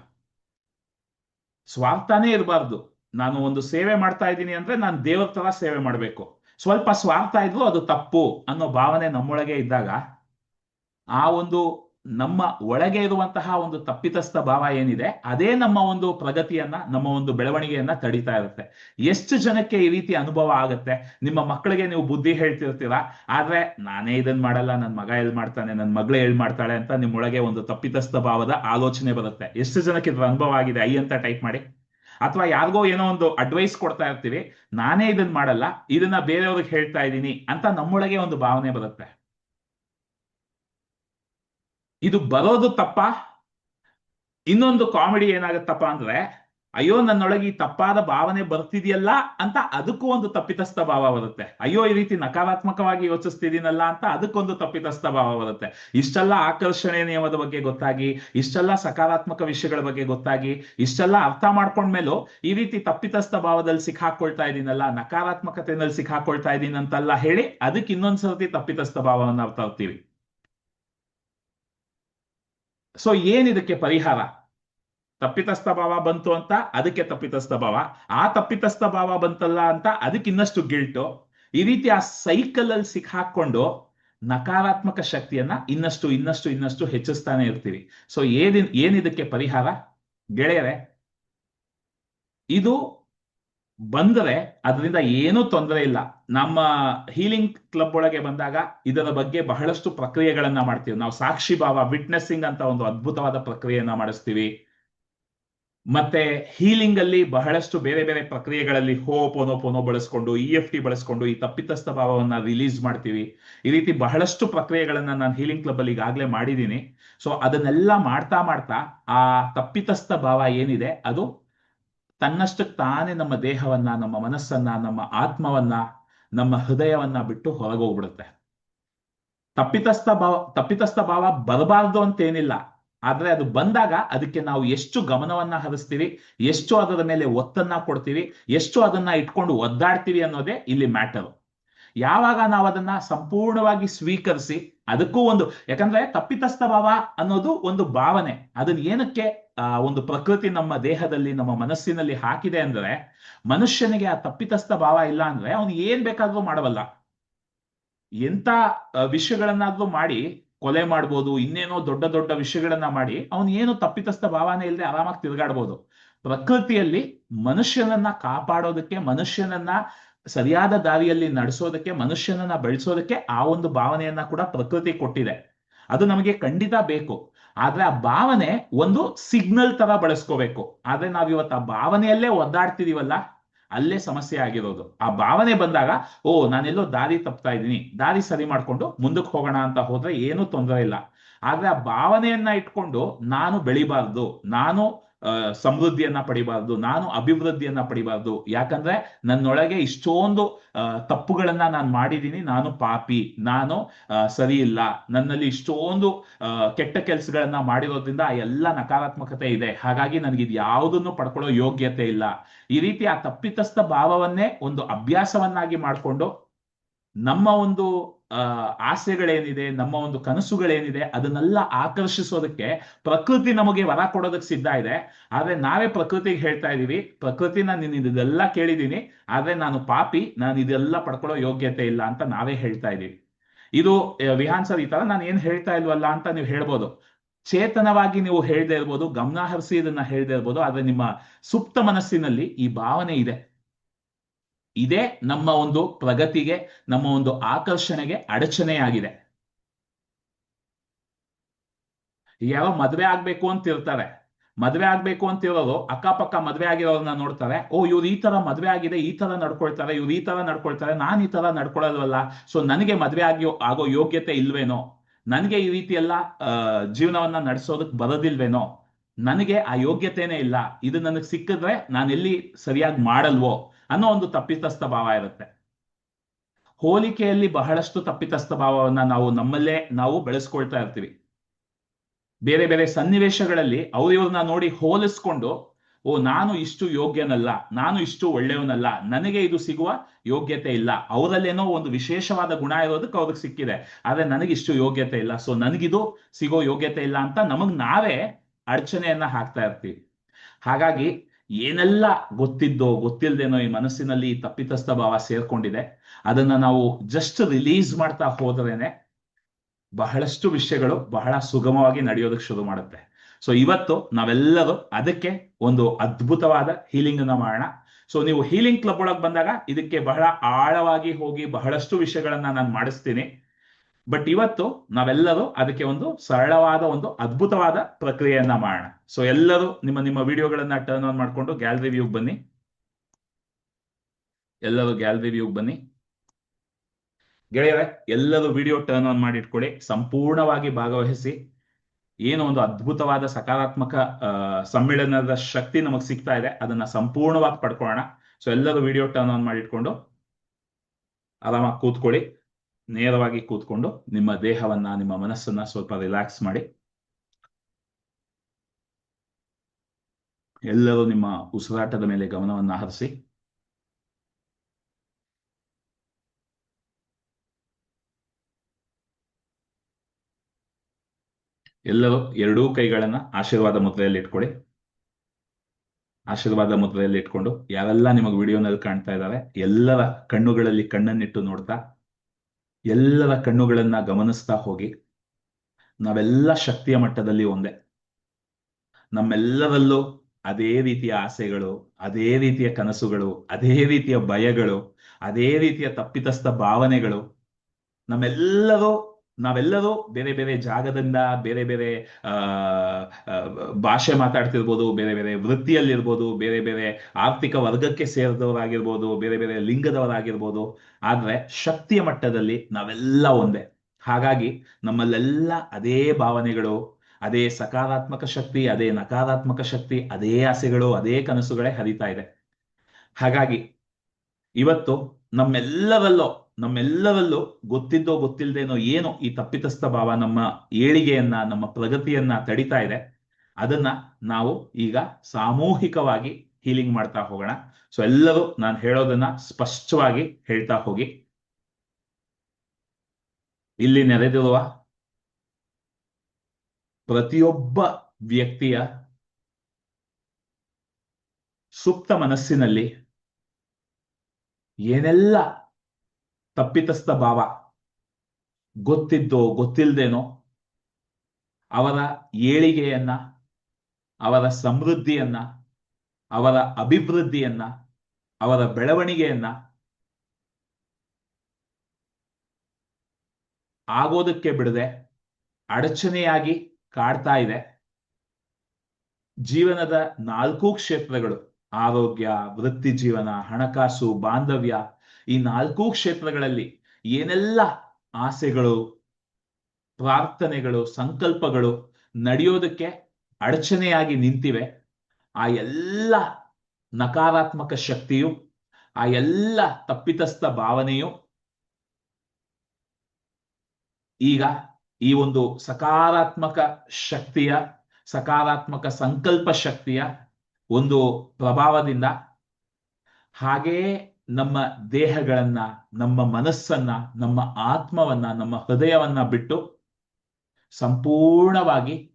ಸ್ವಾರ್ಥನೇ ಇರಬಾರ್ದು. ನಾನು ಒಂದು ಸೇವೆ ಮಾಡ್ತಾ ಇದ್ದೀನಿ ಅಂದ್ರೆ ನಾನು ದೇವರ ತರ ಸೇವೆ ಮಾಡಬೇಕು. ಸ್ವಲ್ಪ ಸ್ವಾರ್ಥ ಇದ್ರು ಅದು ತಪ್ಪು ಅನ್ನೋ ಭಾವನೆ ನಮ್ಮೊಳಗೆ ಇದ್ದಾಗ ಆ ಒಂದು ನಮ್ಮ ಒಳಗೆ ಇರುವಂತಹ ಒಂದು ತಪ್ಪಿತಸ್ಥ ಭಾವ ಏನಿದೆ, ಅದೇ ನಮ್ಮ ಒಂದು ಪ್ರಗತಿಯನ್ನ, ನಮ್ಮ ಒಂದು ಬೆಳವಣಿಗೆಯನ್ನ ತಡಿತಾ ಇರುತ್ತೆ. ಎಷ್ಟು ಜನಕ್ಕೆ ಈ ರೀತಿ ಅನುಭವ ಆಗುತ್ತೆ? ನಿಮ್ಮ ಮಕ್ಕಳಿಗೆ ನೀವು ಬುದ್ಧಿ ಹೇಳ್ತಿರ್ತೀರಾ? ಆದ್ರೆ ನಾನೇ ಇದನ್ ಮಾಡಲ್ಲ ನನ್ನ ಮಗ ಎಲ್ ಮಾಡ್ತಾನೆ ನನ್ನ ಮಗಳೇ ಎಲ್ ಮಾಡ್ತಾಳೆ ಅಂತ ನಿಮ್ಮೊಳಗೆ ಒಂದು ತಪ್ಪಿತಸ್ಥ ಭಾವದ ಆಲೋಚನೆ ಬರುತ್ತೆ. ಎಷ್ಟು ಜನಕ್ಕೆ ಇದ್ರ ಅನುಭವ ಆಗಿದೆ? ಐ ಅಂತ ಟೈಪ್ ಮಾಡಿ. ಅಥವಾ ಯಾರಿಗೋ ಏನೋ ಒಂದು ಅಡ್ವೈಸ್ ಕೊಡ್ತಾ ಇರ್ತೀವಿ, ನಾನೇ ಇದನ್ ಮಾಡಲ್ಲ, ಇದನ್ನ ಬೇರೆಯವ್ರಿಗೆ ಹೇಳ್ತಾ ಇದ್ದೀನಿ ಅಂತ ನಮ್ಮೊಳಗೆ ಒಂದು ಭಾವನೆ ಬರುತ್ತೆ. ಇದು ಬರೋದು ತಪ್ಪ? ಇನ್ನೊಂದು ಕಾಮಿಡಿ ಏನಾಗುತ್ತಪ್ಪ ಅಂದ್ರೆ, ಅಯ್ಯೋ, ನನ್ನೊಳಗೆ ಈ ತಪ್ಪಾದ ಭಾವನೆ ಬರ್ತಿದೆಯಲ್ಲ ಅಂತ ಅದಕ್ಕೂ ಒಂದು ತಪ್ಪಿತಸ್ಥ ಭಾವ ಬರುತ್ತೆ. ಅಯ್ಯೋ, ಈ ರೀತಿ ನಕಾರಾತ್ಮಕವಾಗಿ ಯೋಚಿಸ್ತಿದ್ದೀನಲ್ಲ ಅಂತ ಅದಕ್ಕೊಂದು ತಪ್ಪಿತಸ್ಥ ಭಾವ ಬರುತ್ತೆ. ಇಷ್ಟೆಲ್ಲ ಆಕರ್ಷಣೆ ನಿಯಮದ ಬಗ್ಗೆ ಗೊತ್ತಾಗಿ, ಇಷ್ಟೆಲ್ಲ ಸಕಾರಾತ್ಮಕ ವಿಷಯಗಳ ಬಗ್ಗೆ ಗೊತ್ತಾಗಿ, ಇಷ್ಟೆಲ್ಲ ಅರ್ಥ ಮಾಡ್ಕೊಂಡ್ಮೇಲೂ ಈ ರೀತಿ ತಪ್ಪಿತಸ್ಥ ಭಾವದಲ್ಲಿ ಸಿಕ್ಕಾಕೊಳ್ತಾ ಇದ್ದೀನಲ್ಲ ನಕಾರಾತ್ಮಕತೆಯಲ್ಲಿ ಸಿಕ್ಕಾಕೊಳ್ತಾ ಇದ್ದೀನಿ ಅಂತೆಲ್ಲ ಹೇಳಿ ಅದಕ್ಕೆ ಇನ್ನೊಂದ್ಸರ್ತಿ ತಪ್ಪಿತಸ್ಥ ಭಾವವನ್ನು ಅರ್ಥ ತರ್ತೀವಿ ಸೊ ಏನಿದಕ್ಕೆ ಪರಿಹಾರ? ತಪ್ಪಿತಸ್ಥ ಭಾವ ಬಂತು ಅಂತ ಅದಕ್ಕೆ ತಪ್ಪಿತಸ್ಥ ಭಾವ ಆ ತಪ್ಪಿತಸ್ಥ ಭಾವ ಬಂತಲ್ಲ ಅಂತ ಅದಕ್ಕೆ ಇನ್ನಷ್ಟು ಗಿಲ್ಟು. ಈ ರೀತಿ ಆ ಸೈಕಲ್ ಅಲ್ಲಿ ಸಿಕ್ಕಾಕೊಂಡು ನಕಾರಾತ್ಮಕ ಶಕ್ತಿಯನ್ನ ಇನ್ನಷ್ಟು ಇನ್ನಷ್ಟು ಇನ್ನಷ್ಟು ಹೆಚ್ಚಿಸ್ತಾನೆ ಇರ್ತೀವಿ. ಸೊ ಏನಿದಕ್ಕೆ ಪರಿಹಾರ? ಗೆಳೆಯರೆ, ಇದು ಬಂದರೆ ಅದರಿಂದ ಏನೂ ತೊಂದರೆ ಇಲ್ಲ. ನಮ್ಮ ಹೀಲಿಂಗ್ ಕ್ಲಬ್ ಒಳಗೆ ಬಂದಾಗ ಇದರ ಬಗ್ಗೆ ಬಹಳಷ್ಟು ಪ್ರಕ್ರಿಯೆಗಳನ್ನ ಮಾಡ್ತೀವಿ. ನಾವು ಸಾಕ್ಷಿ ಭಾವ ವಿಟ್ನೆಸ್ಸಿಂಗ್ ಅಂತ ಒಂದು ಅದ್ಭುತವಾದ ಪ್ರಕ್ರಿಯೆಯನ್ನ ಮಾಡಿಸ್ತೀವಿ. ಮತ್ತೆ ಹೀಲಿಂಗ್ ಅಲ್ಲಿ ಬಹಳಷ್ಟು ಬೇರೆ ಬೇರೆ ಪ್ರಕ್ರಿಯೆಗಳಲ್ಲಿ ಹೋ ಪೋನೋ ಪೋನೋ ಬಳಸ್ಕೊಂಡು ಇ ಎಫ್ ಟಿ ಬಳಸ್ಕೊಂಡು ಈ ತಪ್ಪಿತಸ್ಥ ಭಾವವನ್ನ ರಿಲೀಸ್ ಮಾಡ್ತೀವಿ. ಈ ರೀತಿ ಬಹಳಷ್ಟು ಪ್ರಕ್ರಿಯೆಗಳನ್ನ ನಾನು ಹೀಲಿಂಗ್ ಕ್ಲಬ್ ಅಲ್ಲಿ ಈಗಾಗಲೇ ಮಾಡಿದ್ದೀನಿ. ಸೊ ಅದನ್ನೆಲ್ಲ ಮಾಡ್ತಾ ಮಾಡ್ತಾ ಆ ತಪ್ಪಿತಸ್ಥ ಭಾವ ಏನಿದೆ ಅದು ತನ್ನಷ್ಟಕ್ಕೆ ತಾನೇ ನಮ್ಮ ದೇಹವನ್ನ, ನಮ್ಮ ಮನಸ್ಸನ್ನ, ನಮ್ಮ ಆತ್ಮವನ್ನ, ನಮ್ಮ ಹೃದಯವನ್ನ ಬಿಟ್ಟು ಹೊರಗೋಗ್ಬಿಡುತ್ತೆ. ತಪ್ಪಿತಸ್ಥ ಭಾವ ತಪ್ಪಿತಸ್ಥ ಭಾವ ಬರಬಾರ್ದು ಅಂತೇನಿಲ್ಲ. ಆದ್ರೆ ಅದು ಬಂದಾಗ ಅದಕ್ಕೆ ನಾವು ಎಷ್ಟು ಗಮನವನ್ನ ಹರಿಸ್ತೀವಿ, ಎಷ್ಟು ಅದರ ಮೇಲೆ ಒತ್ತನ್ನ ಕೊಡ್ತೀವಿ, ಎಷ್ಟು ಅದನ್ನ ಇಟ್ಕೊಂಡು ಒದ್ದಾಡ್ತೀವಿ ಅನ್ನೋದೇ ಇಲ್ಲಿ ಮ್ಯಾಟರ್. ಯಾವಾಗ ನಾವು ಅದನ್ನ ಸಂಪೂರ್ಣವಾಗಿ ಸ್ವೀಕರಿಸಿ, ಅದಕ್ಕೂ ಒಂದು, ಯಾಕಂದ್ರೆ ತಪ್ಪಿತಸ್ಥ ಭಾವ ಅನ್ನೋದು ಒಂದು ಭಾವನೆ. ಅದನ್ನ ಏನಕ್ಕೆ ಆ, ಒಂದು ಪ್ರಕೃತಿ ನಮ್ಮ ದೇಹದಲ್ಲಿ, ನಮ್ಮ ಮನಸ್ಸಿನಲ್ಲಿ ಹಾಕಿದೆ ಅಂದ್ರೆ, ಮನುಷ್ಯನಿಗೆ ಆ ತಪ್ಪಿತಸ್ಥ ಭಾವ ಇಲ್ಲ ಅಂದ್ರೆ ಅವನು ಏನ್ ಬೇಕಾದ್ರೂ ಮಾಡಬಲ್ಲ. ಎಂತ ವಿಷಯಗಳನ್ನಾದ್ರೂ ಮಾಡಿ, ಕೊಲೆ ಮಾಡ್ಬೋದು, ಇನ್ನೇನೋ ದೊಡ್ಡ ದೊಡ್ಡ ವಿಷಯಗಳನ್ನ ಮಾಡಿ, ಅವನು ಏನು ತಪ್ಪಿತಸ್ಥ ಭಾವನೆ ಇಲ್ಲದೆ ಆರಾಮಾಗಿ ತಿರುಗಾಡ್ಬೋದು. ಪ್ರಕೃತಿಯಲ್ಲಿ ಮನುಷ್ಯನನ್ನ ಕಾಪಾಡೋದಕ್ಕೆ, ಮನುಷ್ಯನನ್ನ ಸರಿಯಾದ ದಾರಿಯಲ್ಲಿ ನಡೆಸೋದಕ್ಕೆ, ಮನುಷ್ಯನನ್ನ ಬೆಳೆಸೋದಕ್ಕೆ ಆ ಒಂದು ಭಾವನೆಯನ್ನ ಕೂಡ ಪ್ರಕೃತಿ ಕೊಟ್ಟಿದೆ. ಅದು ನಮಗೆ ಖಂಡಿತ ಬೇಕು. ಆದ್ರೆ ಆ ಭಾವನೆ ಒಂದು ಸಿಗ್ನಲ್ ತರ ಬಳಸ್ಕೋಬೇಕು. ಆದ್ರೆ ನಾವ್ ಇವತ್ತು ಆ ಭಾವನೆಯಲ್ಲೇ ಒದ್ದಾಡ್ತಿದೀವಲ್ಲ, ಅಲ್ಲೇ ಸಮಸ್ಯೆ ಆಗಿರೋದು. ಆ ಭಾವನೆ ಬಂದಾಗ, ಓ, ನಾನೆಲ್ಲೋ ದಾರಿ ತಪ್ತಾ ಇದ್ದೀನಿ, ದಾರಿ ಸರಿ ಮಾಡ್ಕೊಂಡು ಮುಂದಕ್ಕೆ ಹೋಗೋಣ ಅಂತ ಹೋದ್ರೆ ಏನೂ ತೊಂದರೆ ಇಲ್ಲ. ಆದ್ರೆ ಆ ಭಾವನೆಯನ್ನ ಇಟ್ಕೊಂಡು ನಾನು ಬೆಳಿಬಾರ್ದು, ನಾನು ಸಮೃದ್ಧಿಯನ್ನ ಪಡಿಬಾರ್ದು, ನಾನು ಅಭಿವೃದ್ಧಿಯನ್ನ ಪಡಿಬಾರ್ದು. ಯಾಕಂದ್ರೆ ನನ್ನೊಳಗೆ ಇಷ್ಟೊಂದು ತಪ್ಪುಗಳನ್ನ ನಾನು ಮಾಡಿದ್ದೀನಿ ನಾನು ಪಾಪಿ, ನಾನು ಸರಿ ಇಲ್ಲ ನನ್ನಲ್ಲಿ ಇಷ್ಟೊಂದು ಕೆಟ್ಟ ಕೆಲಸಗಳನ್ನ ಮಾಡಿರೋದ್ರಿಂದ ಆ ಎಲ್ಲ ನಕಾರಾತ್ಮಕತೆ ಇದೆ. ಹಾಗಾಗಿ ನನಗೆ ಇದು ಯಾವುದನ್ನು ಪಡ್ಕೊಳ್ಳೋ ಯೋಗ್ಯತೆ ಇಲ್ಲ. ಈ ರೀತಿ ಆ ತಪ್ಪಿತಸ್ಥ ಭಾವವನ್ನೇ ಒಂದು ಅಭ್ಯಾಸವನ್ನಾಗಿ ಮಾಡಿಕೊಂಡು ನಮ್ಮ ಒಂದು ಆಸೆಗಳೇನಿದೆ, ನಮ್ಮ ಒಂದು ಕನಸುಗಳೇನಿದೆ, ಅದನ್ನೆಲ್ಲ ಆಕರ್ಷಿಸೋದಕ್ಕೆ ಪ್ರಕೃತಿ ನಮಗೆ ವರ ಕೊಡೋದಕ್ಕೆ ಸಿದ್ಧ ಇದೆ. ಆದ್ರೆ ನಾವೇ ಪ್ರಕೃತಿಗೆ ಹೇಳ್ತಾ ಇದೀವಿ ಪ್ರಕೃತಿ ನಾನು ಇದೆಲ್ಲ ಕೇಳಿದೀನಿ ಆದ್ರೆ ನಾನು ಪಾಪಿ, ನಾನು ಇದೆಲ್ಲ ಪಡ್ಕೊಳ್ಳೋ ಯೋಗ್ಯತೆ ಇಲ್ಲ ಅಂತ ನಾವೇ ಹೇಳ್ತಾ ಇದೀವಿ. ಇದು ವಿಹಾನ್ ಸರ್ ಈ ತರ, ನಾನು ಏನ್ ಹೇಳ್ತಾ ಇಲ್ವಲ್ಲ ಅಂತ ನೀವು ಹೇಳ್ಬೋದು. ಚೇತನವಾಗಿ ನೀವು ಹೇಳ್ದೇ ಇರ್ಬೋದು, ಗಮನ ಹರಿಸಿ ಇದನ್ನ ಹೇಳ್ದೇ ಇರ್ಬೋದು, ಆದ್ರೆ ನಿಮ್ಮ ಸುಪ್ತ ಮನಸ್ಸಿನಲ್ಲಿ ಈ ಭಾವನೆ ಇದೆ. ಇದೇ ನಮ್ಮ ಒಂದು ಪ್ರಗತಿಗೆ, ನಮ್ಮ ಒಂದು ಆಕರ್ಷಣೆಗೆ ಅಡಚಣೆಯಾಗಿದೆ. ಯಾವ ಮದ್ವೆ ಆಗ್ಬೇಕು ಅಂತ ಇರ್ತಾರೆ ಮದ್ವೆ ಆಗ್ಬೇಕು ಅಂತ ಇರೋರು ಅಕ್ಕಪಕ್ಕ ಮದ್ವೆ ಆಗಿರೋರನ್ನ ನೋಡ್ತಾರೆ, ಓ, ಇವ್ರು ಈ ತರ ಮದ್ವೆ ಆಗಿದೆ, ಈ ತರ ನಡ್ಕೊಳ್ತಾರೆ, ಇವ್ರು ಈ ತರ ನಡ್ಕೊಳ್ತಾರೆ, ನಾನು ಈ ತರ ನಡ್ಕೊಳ್ಳಲ್ವಲ್ಲ ಸೊ ನನಗೆ ಮದ್ವೆ ಆಗಿ ಆಗೋ ಯೋಗ್ಯತೆ ಇಲ್ವೇನೋ, ನನಗೆ ಈ ರೀತಿ ಎಲ್ಲ ಜೀವನವನ್ನ ನಡೆಸೋದಕ್ ಬರೋದಿಲ್ವೇನೋ, ನನಗೆ ಆ ಯೋಗ್ಯತೆನೇ ಇಲ್ಲ, ಇದು ನನಗೆ ಸಿಕ್ಕಿದ್ರೆ ನಾನು ಎಲ್ಲಿ ಸರಿಯಾಗಿ ಮಾಡಲ್ವೋ ಅನ್ನೋ ಒಂದು ತಪ್ಪಿತಸ್ಥ ಭಾವ ಇರುತ್ತೆ. ಹೋಲಿಕೆಯಲ್ಲಿ ಬಹಳಷ್ಟು ತಪ್ಪಿತಸ್ಥ ಭಾವವನ್ನ ನಾವು ನಮ್ಮಲ್ಲೇ ನಾವು ಬೆಳೆಸ್ಕೊಳ್ತಾ ಇರ್ತೀವಿ. ಬೇರೆ ಬೇರೆ ಸನ್ನಿವೇಶಗಳಲ್ಲಿ ಅವ್ರು ಇವ್ರನ್ನ ನೋಡಿ ಹೋಲಿಸ್ಕೊಂಡು, ಓ, ನಾನು ಇಷ್ಟು ಯೋಗ್ಯನಲ್ಲ, ನಾನು ಇಷ್ಟು ಒಳ್ಳೆಯವನಲ್ಲ, ನನಗೆ ಇದು ಸಿಗುವ ಯೋಗ್ಯತೆ ಇಲ್ಲ, ಅವರಲ್ಲೇನೋ ಒಂದು ವಿಶೇಷವಾದ ಗುಣ ಇರೋದಕ್ಕೆ ಅವ್ರಿಗೆ ಸಿಕ್ಕಿದೆ, ಆದ್ರೆ ನನಗೆ ಇಷ್ಟು ಯೋಗ್ಯತೆ ಇಲ್ಲ, ಸೊ ನನಗಿದು ಸಿಗೋ ಯೋಗ್ಯತೆ ಇಲ್ಲ ಅಂತ ನಮಗ್ ನಾವೇ ಅಡಚಣೆಯನ್ನ ಹಾಕ್ತಾ ಇರ್ತೀವಿ. ಹಾಗಾಗಿ ಏನೆಲ್ಲ ಗೊತ್ತಿದ್ದೋ ಗೊತ್ತಿಲ್ಲದೇನೋ ಈ ಮನಸ್ಸಿನಲ್ಲಿ ತಪ್ಪಿತಸ್ಥ ಭಾವ ಸೇರ್ಕೊಂಡಿದೆ, ಅದನ್ನ ನಾವು ಜಸ್ಟ್ ರಿಲೀಸ್ ಮಾಡ್ತಾ ಹೋದ್ರೇನೆ ಬಹಳಷ್ಟು ವಿಷಯಗಳು ಬಹಳ ಸುಗಮವಾಗಿ ನಡೆಯೋದಕ್ಕೆ ಶುರು ಮಾಡುತ್ತೆ. ಸೊ ಇವತ್ತು ನಾವೆಲ್ಲರೂ ಅದಕ್ಕೆ ಒಂದು ಅದ್ಭುತವಾದ ಹೀಲಿಂಗ್ ಅನ್ನ ಮಾಡೋಣ. ಸೊ ನೀವು ಹೀಲಿಂಗ್ ಕ್ಲಬ್ ಒಳಗೆ ಬಂದಾಗ ಇದಕ್ಕೆ ಬಹಳ ಆಳವಾಗಿ ಹೋಗಿ ಬಹಳಷ್ಟು ವಿಷಯಗಳನ್ನ ನಾನು ಮಾಡಿಸ್ತೀನಿ. ಬಟ್ ಇವತ್ತು ನಾವೆಲ್ಲರೂ ಅದಕ್ಕೆ ಒಂದು ಸರಳವಾದ, ಒಂದು ಅದ್ಭುತವಾದ ಪ್ರಕ್ರಿಯೆಯನ್ನ ಮಾಡೋಣ. ಸೊ ಎಲ್ಲರೂ ನಿಮ್ಮ ನಿಮ್ಮ ವಿಡಿಯೋಗಳನ್ನ ಟರ್ನ್ ಆನ್ ಮಾಡ್ಕೊಂಡು ಗ್ಯಾಲರಿ ವ್ಯೂಗ್ ಬನ್ನಿ. ಎಲ್ಲರೂ ಗ್ಯಾಲರಿ ವ್ಯೂಗ್ ಬನ್ನಿ. ಗೆಳೆಯರೆ, ಎಲ್ಲರೂ ವಿಡಿಯೋ ಟರ್ನ್ ಆನ್ ಮಾಡಿ ಇಟ್ಕೊಳ್ಳಿ. ಸಂಪೂರ್ಣವಾಗಿ ಭಾಗವಹಿಸಿ. ಏನು ಒಂದು ಅದ್ಭುತವಾದ ಸಕಾರಾತ್ಮಕ ಸಮ್ಮೇಳನದ ಶಕ್ತಿ ನಮಗೆ ಸಿಗ್ತಾ ಇದೆ. ಅದನ್ನ ಸಂಪೂರ್ಣವಾಗಿ ಪಡ್ಕೊಳ್ಳೋಣ. ಸೊ ಎಲ್ಲರೂ ವಿಡಿಯೋ ಟರ್ನ್ ಆನ್ ಮಾಡಿ ಇಟ್ಕೊಂಡು ಆರಾಮಾಗಿ ಕೂತ್ಕೊಳ್ಳಿ. ನೇರವಾಗಿ ಕೂತ್ಕೊಂಡು ನಿಮ್ಮ ದೇಹವನ್ನ, ನಿಮ್ಮ ಮನಸ್ಸನ್ನ ಸ್ವಲ್ಪ ರಿಲ್ಯಾಕ್ಸ್ ಮಾಡಿ. ಎಲ್ಲರೂ ನಿಮ್ಮ ಉಸಿರಾಟದ ಮೇಲೆ ಗಮನವನ್ನ ಹರಿಸಿ. ಎಲ್ಲರೂ ಎರಡೂ ಕೈಗಳನ್ನ ಆಶೀರ್ವಾದ ಮುದ್ರೆಯಲ್ಲಿ ಇಟ್ಕೊಳ್ಳಿ. ಆಶೀರ್ವಾದ ಮುದ್ರೆಯಲ್ಲಿ ಇಟ್ಕೊಂಡು ಯಾರೆಲ್ಲ ನಿಮಗೆ ವಿಡಿಯೋನಲ್ಲಿ ಕಾಣ್ತಾ ಇದ್ದಾರೆ ಎಲ್ಲರ ಕಣ್ಣುಗಳಲ್ಲಿ ಕಣ್ಣನ್ನಿಟ್ಟು ನೋಡ್ತಾ ಎಲ್ಲರ ಕಣ್ಣುಗಳನ್ನ ಗಮನಿಸ್ತಾ ಹೋಗಿ. ನಾವೆಲ್ಲ ಶಕ್ತಿಯ ಮಟ್ಟದಲ್ಲಿ ಒಂದೇ. ನಮ್ಮೆಲ್ಲರಲ್ಲೂ ಅದೇ ರೀತಿಯ ಆಸೆಗಳು, ಅದೇ ರೀತಿಯ ಕನಸುಗಳು, ಅದೇ ರೀತಿಯ ಭಯಗಳು, ಅದೇ ರೀತಿಯ ತಪ್ಪಿತಸ್ಥ ಭಾವನೆಗಳು ನಮ್ಮೆಲ್ಲರೂ ನಾವೆಲ್ಲರೂ ಬೇರೆ ಬೇರೆ ಜಾಗದಿಂದ ಬೇರೆ ಬೇರೆ ಭಾಷೆ ಮಾತಾಡ್ತಿರ್ಬೋದು, ಬೇರೆ ಬೇರೆ ವೃತ್ತಿಯಲ್ಲಿರ್ಬೋದು, ಬೇರೆ ಬೇರೆ ಆರ್ಥಿಕ ವರ್ಗಕ್ಕೆ ಸೇರಿದವರಾಗಿರ್ಬೋದು, ಬೇರೆ ಬೇರೆ ಲಿಂಗದವರಾಗಿರ್ಬೋದು. ಆದ್ರೆ ಶಕ್ತಿಯ ಮಟ್ಟದಲ್ಲಿ ನಾವೆಲ್ಲ ಒಂದೇ. ಹಾಗಾಗಿ ನಮ್ಮಲ್ಲೆಲ್ಲ ಅದೇ ಭಾವನೆಗಳು, ಅದೇ ಸಕಾರಾತ್ಮಕ ಶಕ್ತಿ, ಅದೇ ನಕಾರಾತ್ಮಕ ಶಕ್ತಿ, ಅದೇ ಆಸೆಗಳು, ಅದೇ ಕನಸುಗಳೇ ಹರಿತಾ ಇದೆ. ಹಾಗಾಗಿ ಇವತ್ತು ನಮ್ಮೆಲ್ಲರಲ್ಲೋ, ನಮ್ಮೆಲ್ಲರಲ್ಲೂ ಗೊತ್ತಿದ್ದೋ ಗೊತ್ತಿಲ್ಲದೇನೋ ಏನು ಈ ತಪ್ಪಿತಸ್ಥ ಭಾವ ನಮ್ಮ ಏಳಿಗೆಯನ್ನ, ನಮ್ಮ ಪ್ರಗತಿಯನ್ನ ತಡಿತಾ ಇದೆ. ಅದನ್ನ ನಾವು ಈಗ ಸಾಮೂಹಿಕವಾಗಿ ಹೀಲಿಂಗ್ ಮಾಡ್ತಾ ಹೋಗೋಣ. ಸೊ ಎಲ್ಲರೂ ನಾನು ಹೇಳೋದನ್ನ ಸ್ಪಷ್ಟವಾಗಿ ಹೇಳ್ತಾ ಹೋಗಿ. ಇಲ್ಲಿ ನೆರೆದಿರುವ ಪ್ರತಿಯೊಬ್ಬ ವ್ಯಕ್ತಿಯ ಸುಪ್ತ ಮನಸ್ಸಿನಲ್ಲಿ ಏನೆಲ್ಲ ತಪ್ಪಿತಸ್ಥ ಭಾವ ಗೊತ್ತಿದ್ದೋ ಗೊತ್ತಿಲ್ಲದೇನೋ ಅವರ ಏಳಿಗೆಯನ್ನ, ಅವರ ಸಮೃದ್ಧಿಯನ್ನ, ಅವರ ಅಭಿವೃದ್ಧಿಯನ್ನ, ಅವರ ಬೆಳವಣಿಗೆಯನ್ನ ಆಗೋದಕ್ಕೆ ಬಿಡದೆ ಅಡಚಣೆಯಾಗಿ ಕಾಡ್ತಾ ಇದೆ. ಜೀವನದ ನಾಲ್ಕು ಕ್ಷೇತ್ರಗಳು. ಆರೋಗ್ಯ, ವೃತ್ತಿ ಜೀವನ, ಹಣಕಾಸು, ಬಾಂಧವ್ಯ ಈ ನಾಲ್ಕು ಕ್ಷೇತ್ರಗಳಲ್ಲಿ ಏನೆಲ್ಲ ಆಸೆಗಳು, ಪ್ರಾರ್ಥನೆಗಳು, ಸಂಕಲ್ಪಗಳು ನಡೆಯೋದಕ್ಕೆ ಅಡಚಣೆಯಾಗಿ ನಿಂತಿವೆ, ಆ ಎಲ್ಲ ನಕಾರಾತ್ಮಕ ಶಕ್ತಿಯು, ಆ ಎಲ್ಲ ತಪ್ಪಿತಸ್ಥ ಭಾವನೆಯು ಈಗ ಈ ಒಂದು ಸಕಾರಾತ್ಮಕ ಶಕ್ತಿಯ, ಸಕಾರಾತ್ಮಕ ಸಂಕಲ್ಪ ಶಕ್ತಿಯ ಒಂದು ಪ್ರಭಾವದಿಂದ, ಹಾಗೆಯೇ ನಮ್ಮ ದೇಹಗಳನ್ನ, ನಮ್ಮ ಮನಸ್ಸನ್ನ, ನಮ್ಮ ಆತ್ಮವನ್ನ, ನಮ್ಮ ಹೃದಯವನ್ನ ಬಿಟ್ಟು ಸಂಪೂರ್ಣವಾಗಿ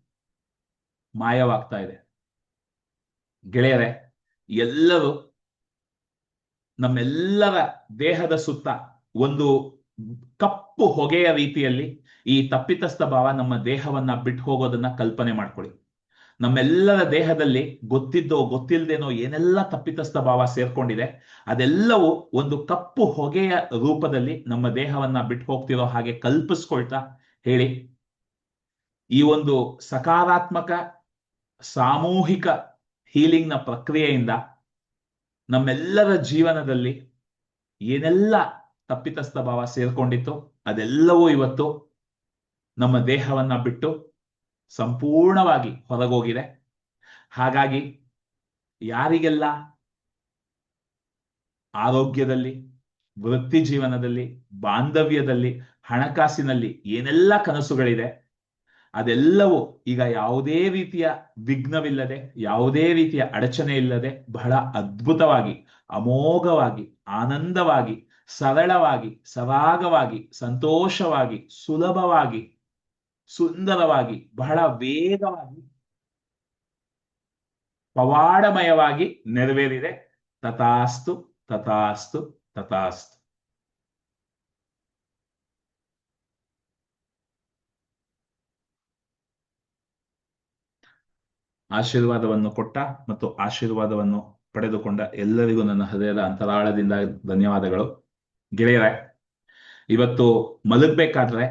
ಮಾಯವಾಗ್ತಾ ಇದೆ. ಗೆಳೆಯರೆ, ಎಲ್ಲರೂ ನಮ್ಮೆಲ್ಲರ ದೇಹದ ಸುತ್ತ ಒಂದು ಕಪ್ಪು ಹೊಗೆಯ ರೀತಿಯಲ್ಲಿ ಈ ತಪ್ಪಿತಸ್ಥ ಭಾವ ನಮ್ಮ ದೇಹವನ್ನ ಬಿಟ್ಟು ಹೋಗೋದನ್ನ ಕಲ್ಪನೆ ಮಾಡ್ಕೊಳ್ಳಿ. ನಮ್ಮೆಲ್ಲರ ದೇಹದಲ್ಲಿ ಗೊತ್ತಿದ್ದೋ ಗೊತ್ತಿಲ್ಲದೇನೋ ಏನೆಲ್ಲ ತಪ್ಪಿತಸ್ಥ ಭಾವ ಸೇರ್ಕೊಂಡಿದೆ, ಅದೆಲ್ಲವೂ ಒಂದು ಕಪ್ಪು ಹೊಗೆಯ ರೂಪದಲ್ಲಿ ನಮ್ಮ ದೇಹವನ್ನ ಬಿಟ್ಟು ಹೋಗ್ತಿರೋ ಹಾಗೆ ಕಲ್ಪಿಸ್ಕೊಳ್ತಾ ಹೇಳಿ. ಈ ಒಂದು ಸಕಾರಾತ್ಮಕ, ಸಾಮೂಹಿಕ ಹೀಲಿಂಗ್ನ ಪ್ರಕ್ರಿಯೆಯಿಂದ ನಮ್ಮೆಲ್ಲರ ಜೀವನದಲ್ಲಿ ಏನೆಲ್ಲ ತಪ್ಪಿತಸ್ಥ ಭಾವ ಸೇರ್ಕೊಂಡಿತ್ತು ಅದೆಲ್ಲವೂ ಇವತ್ತು ನಮ್ಮ ದೇಹವನ್ನ ಬಿಟ್ಟು ಸಂಪೂರ್ಣವಾಗಿ ಹೊರಗೋಗಿದೆ. ಹಾಗಾಗಿ ಯಾರಿಗೆಲ್ಲ ಆರೋಗ್ಯದಲ್ಲಿ, ವೃತ್ತಿ ಜೀವನದಲ್ಲಿ, ಬಾಂಧವ್ಯದಲ್ಲಿ, ಹಣಕಾಸಿನಲ್ಲಿ ಏನೆಲ್ಲ ಕನಸುಗಳಿದೆ, ಅದೆಲ್ಲವೂ ಈಗ ಯಾವುದೇ ರೀತಿಯ ವಿಘ್ನವಿಲ್ಲದೆ, ಯಾವುದೇ ರೀತಿಯ ಅಡಚಣೆ ಇಲ್ಲದೆ ಬಹಳ ಅದ್ಭುತವಾಗಿ, ಅಮೋಘವಾಗಿ, ಆನಂದವಾಗಿ, ಸರಳವಾಗಿ, ಸರಾಗವಾಗಿ, ಸಂತೋಷವಾಗಿ, ಸುಲಭವಾಗಿ ಸುಂದರವಾಗಿ, ಬಹಳ ವೇಗವಾಗಿ, ಪವಾಡಮಯವಾಗಿ ನೆರವೇರಿದೆ. ತಥಾಸ್ತು ತಥಾಸ್ತು ತಥಾಸ್ತು. ಆಶೀರ್ವಾದವನ್ನು ಕೊಟ್ಟ ಮತ್ತು ಆಶೀರ್ವಾದವನ್ನು ಪಡೆದುಕೊಂಡ ಎಲ್ಲರಿಗೂ ನನ್ನ ಹೃದಯದ ಅಂತರಾಳದಿಂದ ಧನ್ಯವಾದಗಳು. ಗೆಳೆಯರೆ, ಇವತ್ತು ಮಲಗಬೇಕಾದ್ರೆ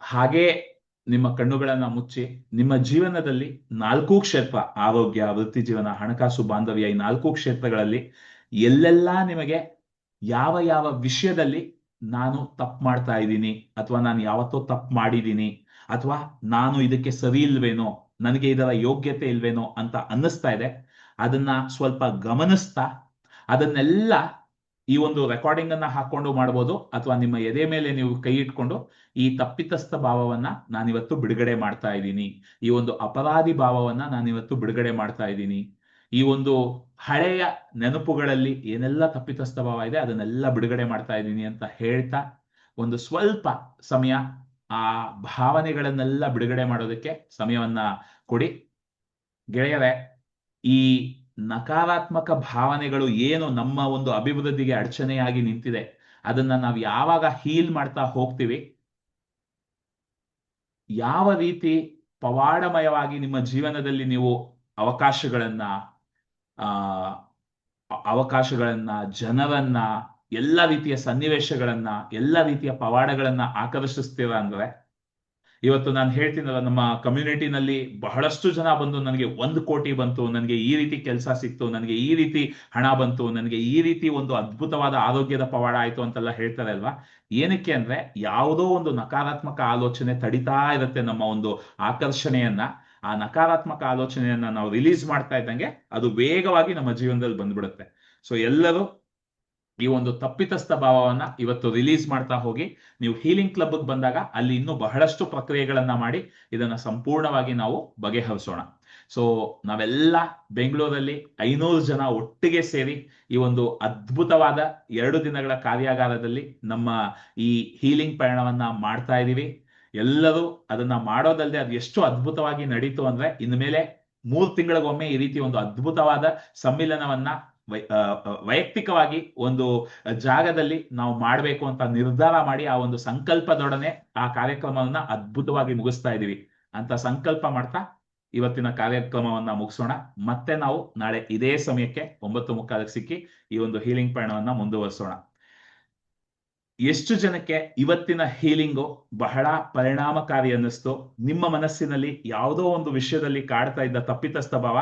ಹಾಗೇ ನಿಮ್ಮ ಕಣ್ಣುಗಳನ್ನ ಮುಚ್ಚಿ, ನಿಮ್ಮ ಜೀವನದಲ್ಲಿ ನಾಲ್ಕು ಕ್ಷೇತ್ರ, ಆರೋಗ್ಯ, ವೃತ್ತಿ ಜೀವನ, ಹಣಕಾಸು, ಬಾಂಧವ್ಯ, ಈ ನಾಲ್ಕು ಕ್ಷೇತ್ರಗಳಲ್ಲಿ ಎಲ್ಲೆಲ್ಲಾ ನಿಮಗೆ ಯಾವ ಯಾವ ವಿಷಯದಲ್ಲಿ ನಾನು ತಪ್ಪು ಮಾಡ್ತಾ ಇದ್ದೀನಿ, ಅಥವಾ ನಾನು ಯಾವತ್ತೋ ತಪ್ಪು ಮಾಡಿದ್ದೀನಿ, ಅಥವಾ ನಾನು ಇದಕ್ಕೆ ಸರಿ ಇಲ್ವೇನೋ, ನನಗೆ ಇದರ ಯೋಗ್ಯತೆ ಇಲ್ವೇನೋ ಅಂತ ಅನ್ನಿಸ್ತಾ ಇದೆ, ಅದನ್ನ ಸ್ವಲ್ಪ ಗಮನಿಸ್ತಾ, ಅದನ್ನೆಲ್ಲ ಈ ಒಂದು ರೆಕಾರ್ಡಿಂಗ್ ಅನ್ನ ಹಾಕೊಂಡು ಮಾಡಬಹುದು ಅಥವಾ ನಿಮ್ಮ ಎದೆ ಮೇಲೆ ನೀವು ಕೈ ಇಟ್ಕೊಂಡು ಈ ತಪ್ಪಿತಸ್ಥ ಭಾವವನ್ನ ನಾನಿವತ್ತು ಬಿಡುಗಡೆ ಮಾಡ್ತಾ ಇದ್ದೀನಿ. ಈ ಒಂದು ಅಪರಾಧಿ ಭಾವವನ್ನ ನಾನಿವತ್ತು ಬಿಡುಗಡೆ ಮಾಡ್ತಾ ಇದ್ದೀನಿ. ಈ ಒಂದು ಹಳೆಯ ನೆನಪುಗಳಲ್ಲಿ ಏನೆಲ್ಲ ತಪ್ಪಿತಸ್ಥ ಭಾವ ಇದೆ ಅದನ್ನೆಲ್ಲ ಬಿಡುಗಡೆ ಮಾಡ್ತಾ ಇದ್ದೀನಿ ಅಂತ ಹೇಳ್ತಾ ಒಂದು ಸ್ವಲ್ಪ ಸಮಯ ಆ ಭಾವನೆಗಳನ್ನೆಲ್ಲ ಬಿಡುಗಡೆ ಮಾಡೋದಕ್ಕೆ ಸಮಯವನ್ನ ಕೊಡಿ. ಗೆಳೆಯರೆ, ಈ ನಕಾರಾತ್ಮಕ ಭಾವನೆಗಳು ಏನು ನಮ್ಮ ಒಂದು ಅಭಿವೃದ್ಧಿಗೆ ಅಡಚಣೆಯಾಗಿ ನಿಂತಿದೆ, ಅದನ್ನ ನಾವು ಯಾವಾಗ ಹೀಲ್ ಮಾಡ್ತಾ ಹೋಗ್ತೀವಿ? ಯಾವ ರೀತಿ ಪವಾಡಮಯವಾಗಿ ನಿಮ್ಮ ಜೀವನದಲ್ಲಿ ನೀವು ಅವಕಾಶಗಳನ್ನ, ಆ, ಅವಕಾಶಗಳನ್ನ, ಜನರನ್ನ, ಎಲ್ಲ ರೀತಿಯ ಸನ್ನಿವೇಶಗಳನ್ನ, ಎಲ್ಲ ರೀತಿಯ ಪವಾಡಗಳನ್ನ ಆಕರ್ಷಿಸ್ತೀರ ಅಂದ್ರೆ ಇವತ್ತು ನಾನು ಹೇಳ್ತೀನಲ್ಲ, ನಮ್ಮ ಕಮ್ಯುನಿಟಿನಲ್ಲಿ ಬಹಳಷ್ಟು ಜನ ಬಂದು ನನಗೆ ಒಂದು ಕೋಟಿ ಬಂತು, ನನಗೆ ಈ ರೀತಿ ಕೆಲಸ ಸಿಕ್ತು, ನನಗೆ ಈ ರೀತಿ ಹಣ ಬಂತು, ನನಗೆ ಈ ರೀತಿ ಒಂದು ಅದ್ಭುತವಾದ ಆರೋಗ್ಯದ ಪವಾಡ ಆಯ್ತು ಅಂತೆಲ್ಲ ಹೇಳ್ತಾರೆ ಅಲ್ವಾ? ಏನಕ್ಕೆ ಅಂದ್ರೆ ಯಾವುದೋ ಒಂದು ನಕಾರಾತ್ಮಕ ಆಲೋಚನೆ ತಡಿತಾ ಇರುತ್ತೆ ನಮ್ಮ ಒಂದು ಆಕರ್ಷಣೆಯನ್ನ. ಆ ನಕಾರಾತ್ಮಕ ಆಲೋಚನೆಯನ್ನ ನಾವು ರಿಲೀಸ್ ಮಾಡ್ತಾ ಇದ್ದಂಗೆ ಅದು ವೇಗವಾಗಿ ನಮ್ಮ ಜೀವನದಲ್ಲಿ ಬಂದ್ಬಿಡುತ್ತೆ. ಸೊ ಎಲ್ಲರೂ ಈ ಒಂದು ತಪ್ಪಿತಸ್ಥ ಭಾವವನ್ನ ಇವತ್ತು ರಿಲೀಸ್ ಮಾಡ್ತಾ ಹೋಗಿ, ನೀವು ಹೀಲಿಂಗ್ ಕ್ಲಬ್ ಬಂದಾಗ ಅಲ್ಲಿ ಇನ್ನೂ ಬಹಳಷ್ಟು ಪ್ರಕ್ರಿಯೆಗಳನ್ನ ಮಾಡಿ, ಇದನ್ನ ಸಂಪೂರ್ಣವಾಗಿ ನಾವು ಬಗೆಹರಿಸೋಣ. ಸೊ ನಾವೆಲ್ಲ ಬೆಂಗಳೂರಲ್ಲಿ ಐನೂರು ಜನ ಒಟ್ಟಿಗೆ ಸೇರಿ ಈ ಒಂದು ಅದ್ಭುತವಾದ ಎರಡು ದಿನಗಳ ಕಾರ್ಯಾಗಾರದಲ್ಲಿ ನಮ್ಮ ಈ ಹೀಲಿಂಗ್ ಪಯಣವನ್ನ ಮಾಡ್ತಾ ಇದೀವಿ. ಎಲ್ಲರೂ ಅದನ್ನ ಮಾಡೋದಲ್ಲದೆ ಅದು ಎಷ್ಟು ಅದ್ಭುತವಾಗಿ ನಡೀತು ಅಂದ್ರೆ ಇನ್ಮೇಲೆ ಮೂರು ತಿಂಗಳಿಗೊಮ್ಮೆ ಈ ರೀತಿ ಒಂದು ಅದ್ಭುತವಾದ ಸಮ್ಮಿಲನವನ್ನ ವೈಯಕ್ತಿಕವಾಗಿ ಒಂದು ಜಾಗದಲ್ಲಿ ನಾವು ಮಾಡಬೇಕು ಅಂತ ನಿರ್ಧಾರ ಮಾಡಿ ಆ ಒಂದು ಸಂಕಲ್ಪದೊಡನೆ ಆ ಕಾರ್ಯಕ್ರಮವನ್ನ ಅದ್ಭುತವಾಗಿ ಮುಗಿಸ್ತಾ ಇದೀವಿ. ಅಂತ ಸಂಕಲ್ಪ ಮಾಡ್ತಾ ಇವತ್ತಿನ ಕಾರ್ಯಕ್ರಮವನ್ನ ಮುಗಿಸೋಣ. ಮತ್ತೆ ನಾವು ನಾಳೆ ಇದೇ ಸಮಯಕ್ಕೆ ಒಂಬತ್ತು ಮುಕ್ಕಾಲಕ್ಕೆ ಸಿಕ್ಕಿ ಈ ಒಂದು ಹೀಲಿಂಗ್ ಪಯಣವನ್ನ ಮುಂದುವರಿಸೋಣ. ಎಷ್ಟು ಜನಕ್ಕೆ ಇವತ್ತಿನ ಹೀಲಿಂಗು ಬಹಳ ಪರಿಣಾಮಕಾರಿ ಅನ್ನಿಸ್ತು? ನಿಮ್ಮ ಮನಸ್ಸಿನಲ್ಲಿ ಯಾವುದೋ ಒಂದು ವಿಷಯದಲ್ಲಿ ಕಾಡ್ತಾ ಇದ್ದ ತಪ್ಪಿತಸ್ಥ ಭಾವ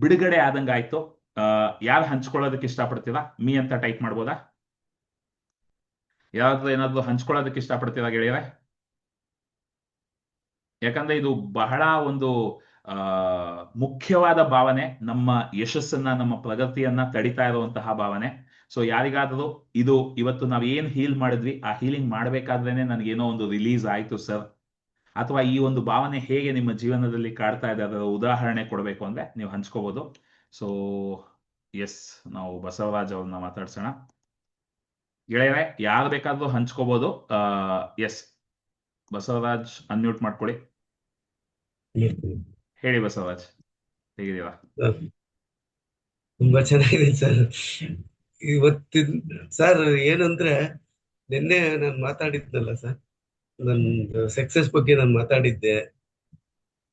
ಬಿಡುಗಡೆ ಆದಂಗಾಯ್ತು. ಯಾರು ಹಂಚ್ಕೊಳ್ಳೋದಕ್ಕೆ ಇಷ್ಟಪಡ್ತೀರಾ? ಮೀ ಅಂತ ಟೈಪ್ ಮಾಡ್ಬೋದಾ? ಯಾರಾದ್ರೂ ಏನಾದ್ರು ಹಂಚ್ಕೊಳ್ಳೋದಕ್ಕೆ ಇಷ್ಟಪಡ್ತೀರಾ ಗೆಳೆಯರೆ? ಯಾಕಂದ್ರೆ ಇದು ಬಹಳ ಒಂದು ಮುಖ್ಯವಾದ ಭಾವನೆ. ನಮ್ಮ ಯಶಸ್ಸನ್ನ, ನಮ್ಮ ಪ್ರಗತಿಯನ್ನ ತಡಿತಾ ಇರುವಂತಹ ಭಾವನೆ. ಸೊ ಯಾರಿಗಾದ್ರೂ ಇದು ಇವತ್ತು ನಾವ್ ಏನ್ ಹೀಲ್ ಮಾಡಿದ್ವಿ, ಆ ಹೀಲಿಂಗ್ ಮಾಡ್ಬೇಕಾದ್ರೇನೆ ಏನೋ ಒಂದು ರಿಲೀಸ್ ಆಯ್ತು ಸರ್ ಅಥವಾ ಈ ಒಂದು ಭಾವನೆ ಹೇಗೆ ನಿಮ್ಮ ಜೀವನದಲ್ಲಿ ಕಾಡ್ತಾ ಇದೆ, ಅದರ ಉದಾಹರಣೆ ಕೊಡಬೇಕು ಅಂದ್ರೆ ನೀವು ಹಂಚ್ಕೋಬಹುದು ಸೊ ಎಸ್ ನಾವು ಬಸವರಾಜ್ ಅವ್ರನ್ನ ಮಾತಾಡ್ಸೋಣ. ಗೆಳೆಯರೆ ಯಾರು ಬೇಕಾದ್ರೂ ಹಂಚ್ಕೋಬಹುದು ಎಸ್ ಬಸವರಾಜ್ ಅನ್ಮ್ಯೂಟ್ ಮಾಡ್ಕೊಳ್ಳಿ. ಹೇಳಿ ಬಸವರಾಜ್ ಹೇಗಿದ್ದೀರಾ? ತುಂಬಾ ಚೆನ್ನಾಗಿದೆ ಸರ್ ಇವತ್ತಿನ ಸರ್ ಏನಂದ್ರೆ ನಿನ್ನೆ ನಾನು ಮಾತಾಡಿದ್ನಲ್ಲ ಸರ್ ನನ್ನ ಸಕ್ಸಸ್ ಬಗ್ಗೆ ನಾನು ಮಾತಾಡಿದ್ದೆ.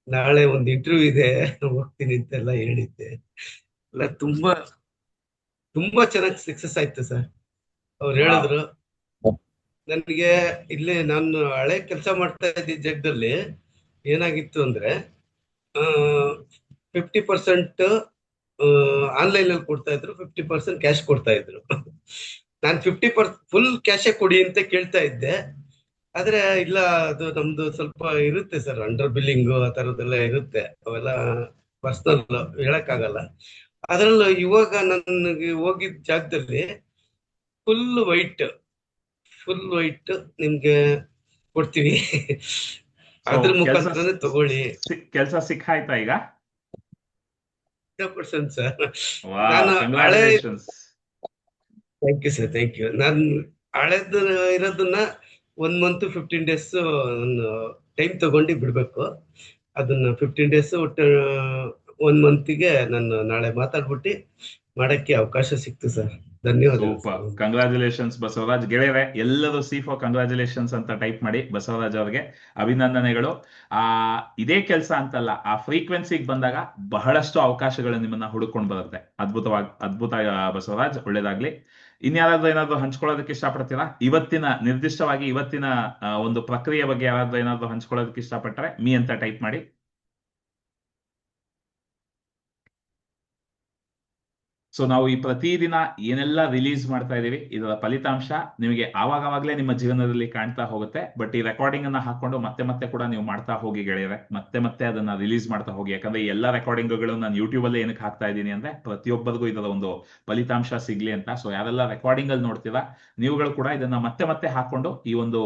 ನಾಳೆ ಒಂದು ಇಂಟರ್ವ್ಯೂ ಇದೆ ಹೋಗ್ತೀನಿ ಅಂತೆಲ್ಲ ಹೇಳಿದ್ದೆ. ಎಲ್ಲ ತುಂಬಾ ತುಂಬಾ ಚೆನ್ನಾಗಿ ಸಕ್ಸಸ್ ಆಯ್ತು ಸರ್ ಅವ್ರು ಹೇಳಿದ್ರು, ನನಗೆ ಇಲ್ಲಿ ನಾನು ಹಳೆ ಕೆಲಸ ಮಾಡ್ತಾ ಇದ್ದ ಜಗದಲ್ಲಿ ಏನಾಗಿತ್ತು ಅಂದ್ರೆ ಫಿಫ್ಟಿ ಪರ್ಸೆಂಟ್ ಆನ್ಲೈನ್ ಅಲ್ಲಿ ಕೊಡ್ತಾ ಇದ್ರು ಫಿಫ್ಟಿ ಪರ್ಸೆಂಟ್ ಕ್ಯಾಶ್ ಕೊಡ್ತಾ ಇದ್ರು. ನಾನು ಫಿಫ್ಟಿ ಪರ್ ಫುಲ್ ಕ್ಯಾಶೇ ಕೊಡಿ ಅಂತ ಕೇಳ್ತಾ ಇದ್ದೆ. ಆದ್ರೆ, ಇಲ್ಲ, ಅದು ನಮ್ದು ಸ್ವಲ್ಪ ಇರುತ್ತೆ ಸರ್ ಅಂಡರ್ ಬಿಲ್ಲಿಂಗ್ ಆ ತರದೆಲ್ಲ ಇರುತ್ತೆ. ಅವೆಲ್ಲ ಪರ್ಸನಲ್ ಹೇಳಕ್ಕಾಗಲ್ಲ. ಅದ್ರಲ್ಲೂ ಇವಾಗ ನನಗೆ ಹೋಗಿದ್ದ ಜಾಗದಲ್ಲಿ ಫುಲ್ ವೈಟ್ ಫುಲ್ ವೈಟ್ ನಿಮ್ಗೆ ಕೊಡ್ತೀವಿ. ಅದ್ರ ಮುಖಾಂತರ ತಗೊಳ್ಳಿ. ಕೆಲಸ ಸಿಕ್ಕಾಯ್ತಾ ಈಗ? ಪರ್ಸೆಂಟ್ ಸರ್ ನಾನು congratulations thank you sir thank you ನಾನು ಹಳೆದ ಇರೋದನ್ನ one month fifteen days time ತಗೊಂಡು ಬಿಡ್ಬೇಕು. ಅದನ್ನ ಫಿಫ್ಟೀನ್ ಡೇಸ್ ಒಟ್ಟು ಒನ್ ಮಂತಿಗೆ ನಾನು ನಾಳೆ ಮಾತಾಡ್ಬಿಟ್ಟು ಮಾಡಕ್ಕೆ ಅವಕಾಶ ಸಿಕ್ತು ಸರ್. ಧನ್ಯವಾದ ಕಂಗ್ರಾಚುಲೇಷನ್ಸ್ ಬಸವರಾಜ್. ಗೆಳೆಯರೆ ಎಲ್ಲರೂ ಸಿಫೋ ಕಂಗ್ರಾಚುಲೇಷನ್ಸ್ ಅಂತ ಟೈಪ್ ಮಾಡಿ ಬಸವರಾಜ್ ಅವ್ರಿಗೆ ಅಭಿನಂದನೆಗಳು. ಆ ಇದೇ ಕೆಲಸ ಅಂತಲ್ಲ ಆ ಫ್ರೀಕ್ವೆನ್ಸಿಗೆ ಬಂದಾಗ ಬಹಳಷ್ಟು ಅವಕಾಶಗಳು ನಿಮ್ಮನ್ನ ಹುಡುಕೊಂಡು ಬರುತ್ತೆ. ಅದ್ಭುತವಾಗಿ ಅದ್ಭುತ ಬಸವರಾಜ್ ಒಳ್ಳೇದಾಗ್ಲಿ. ಇನ್ಯಾರಾದ್ರೂ ಏನಾದ್ರು ಹಂಚ್ಕೊಳ್ಳೋದಕ್ಕೆ ಇಷ್ಟಪಡ್ತೀರಾ? ಇವತ್ತಿನ ನಿರ್ದಿಷ್ಟವಾಗಿ ಇವತ್ತಿನ ಒಂದು ಪ್ರಕ್ರಿಯೆ ಬಗ್ಗೆ ಯಾರಾದ್ರೂ ಏನಾದ್ರು ಹಂಚ್ಕೊಳ್ಳೋದಕ್ಕೆ ಇಷ್ಟಪಟ್ಟರೆ ಮೀ ಅಂತ ಟೈಪ್ ಮಾಡಿ ಸೊ ನಾವು ಈ ಪ್ರತಿದಿನ ಏನೆಲ್ಲ ರಿಲೀಸ್ ಮಾಡ್ತಾ ಇದೀವಿ ಇದರ ಫಲಿತಾಂಶ ನಿಮಗೆ ಆವಾಗವಾಗಲೇ ನಿಮ್ಮ ಜೀವನದಲ್ಲಿ ಕಾಣ್ತಾ ಹೋಗುತ್ತೆ. ಬಟ್ ಈ ರೆಕಾರ್ಡಿಂಗ್ ಅನ್ನ ಹಾಕೊಂಡು ಮತ್ತೆ ಮತ್ತೆ ಕೂಡ ನೀವು ಮಾಡ್ತಾ ಹೋಗಿ ಗೆಳೆಯರೆ. ಮತ್ತೆ ಮತ್ತೆ ಅದನ್ನ ರಿಲೀಸ್ ಮಾಡ್ತಾ ಹೋಗಿ. ಯಾಕಂದ್ರೆ ಎಲ್ಲ ರೆಕಾರ್ಡಿಂಗ್ಗಳು ನಾನು ಯೂಟ್ಯೂಬ್ ಅಲ್ಲಿ ಏನಕ್ಕೆ ಹಾಕ್ತಾ ಇದ್ದೀನಿ ಅಂದ್ರೆ ಪ್ರತಿಯೊಬ್ಬರಿಗೂ ಇದರ ಒಂದು ಫಲಿತಾಂಶ ಸಿಗ್ಲಿ ಅಂತ. ಸೊ ಯಾರೆಲ್ಲ ರೆಕಾರ್ಡಿಂಗ್ ಅಲ್ಲಿ ನೋಡ್ತೀರಾ, ನೀವುಗಳು ಕೂಡ ಇದನ್ನ ಮತ್ತೆ ಮತ್ತೆ ಹಾಕೊಂಡು ಈ ಒಂದು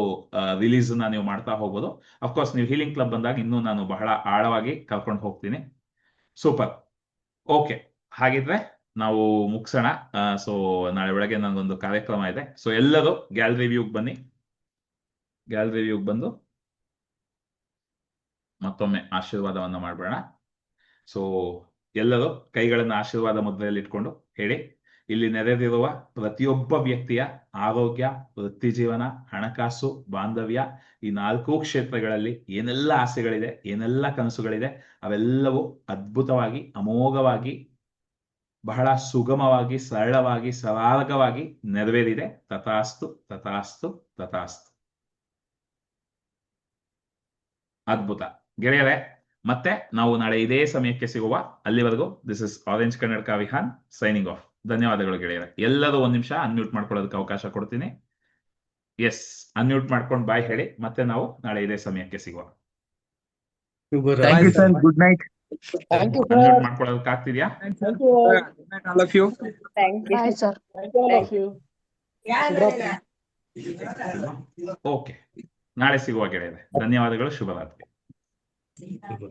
ರಿಲೀಸ್ ಅನ್ನ ನೀವು ಮಾಡ್ತಾ ಹೋಗ್ಬೋದು. ಅಫ್ಕೋರ್ಸ್ ನೀವು ಹೀಲಿಂಗ್ ಕ್ಲಬ್ ಬಂದಾಗ ಇನ್ನೂ ನಾನು ಬಹಳ ಆಳವಾಗಿ ಕರ್ಕೊಂಡು ಹೋಗ್ತೀನಿ. ಸೂಪರ್ ಓಕೆ ಹಾಗಿದ್ರೆ ನಾವು ಮುಗಿಸೋಣ. ಸೊ ನಾಳೆ ಬೆಳಗ್ಗೆ ನನಗೊಂದು ಕಾರ್ಯಕ್ರಮ ಇದೆ. ಸೊ ಎಲ್ಲರೂ ಗ್ಯಾಲರಿ ವ್ಯೂಗೆ ಬನ್ನಿ. ಗ್ಯಾಲರಿ ವ್ಯೂಗೆ ಬಂದು ಮತ್ತೊಮ್ಮೆ ಆಶೀರ್ವಾದವನ್ನ ಮಾಡ್ಬೇಡ ಸೊ ಎಲ್ಲರೂ ಕೈಗಳನ್ನ ಆಶೀರ್ವಾದ ಮುದ್ರೆಯಲ್ಲಿ ಇಟ್ಕೊಂಡು ಹೇಳಿ. ಇಲ್ಲಿ ನೆರೆದಿರುವ ಪ್ರತಿಯೊಬ್ಬ ವ್ಯಕ್ತಿಯ ಆರೋಗ್ಯ, ವೃತ್ತಿ ಜೀವನ, ಹಣಕಾಸು, ಬಾಂಧವ್ಯ, ಈ ನಾಲ್ಕು ಕ್ಷೇತ್ರಗಳಲ್ಲಿ ಏನೆಲ್ಲ ಆಸೆಗಳಿದೆ, ಏನೆಲ್ಲ ಕನಸುಗಳಿದೆ, ಅವೆಲ್ಲವೂ ಅದ್ಭುತವಾಗಿ, ಅಮೋಘವಾಗಿ ಬಹಳ ಸುಗಮವಾಗಿ ಸರಳವಾಗಿ ಸರಾಗವಾಗಿ ನೆರವೇರಿದೆ. ತಥಾಸ್ತು ತಥಾಸ್ತು ತಥಾಸ್ತು. ಅದ್ಭುತ. ಗೆಳೆಯರೆ ಮತ್ತೆ ನಾವು ನಾಳೆ ಇದೇ ಸಮಯಕ್ಕೆ ಸಿಗುವ ಅಲ್ಲಿವರೆಗೂ ದಿಸ್ ಇಸ್ ಆರೆಂಜ್ ಕನ್ನಡಕ ವಿಹಾನ್ ಸೈನಿಂಗ್ ಆಫ್ ಧನ್ಯವಾದಗಳು ಗೆಳೆಯರೆ. ಎಲ್ಲರೂ ಒಂದ್ ನಿಮಿಷ ಅನ್ಮ್ಯೂಟ್ ಮಾಡ್ಕೊಳ್ಳೋದಕ್ಕೆ ಅವಕಾಶ ಕೊಡ್ತೀನಿ. ಎಸ್ ಅನ್ಮ್ಯೂಟ್ ಮಾಡ್ಕೊಂಡು ಬಾಯ್ ಹೇಳಿ. ಮತ್ತೆ ನಾವು ನಾಳೆ ಇದೇ ಸಮಯಕ್ಕೆ ಸಿಗುವ. Good night. Thank you, unmute sir. ಮಾಡ್ಕೊಳ್ಳೋದಕ್ಕೆ ಆಗ್ತಿದ್ಯಾ Thank you. Good night, all of you. Thank you. Bye, sir. Thank you, all of you. Okay ನಾಳೆ ಸಿಗುವ ಗೆಳೆಯರೆ ಧನ್ಯವಾದಗಳು ಶುಭರಾತ್ರಿ Super.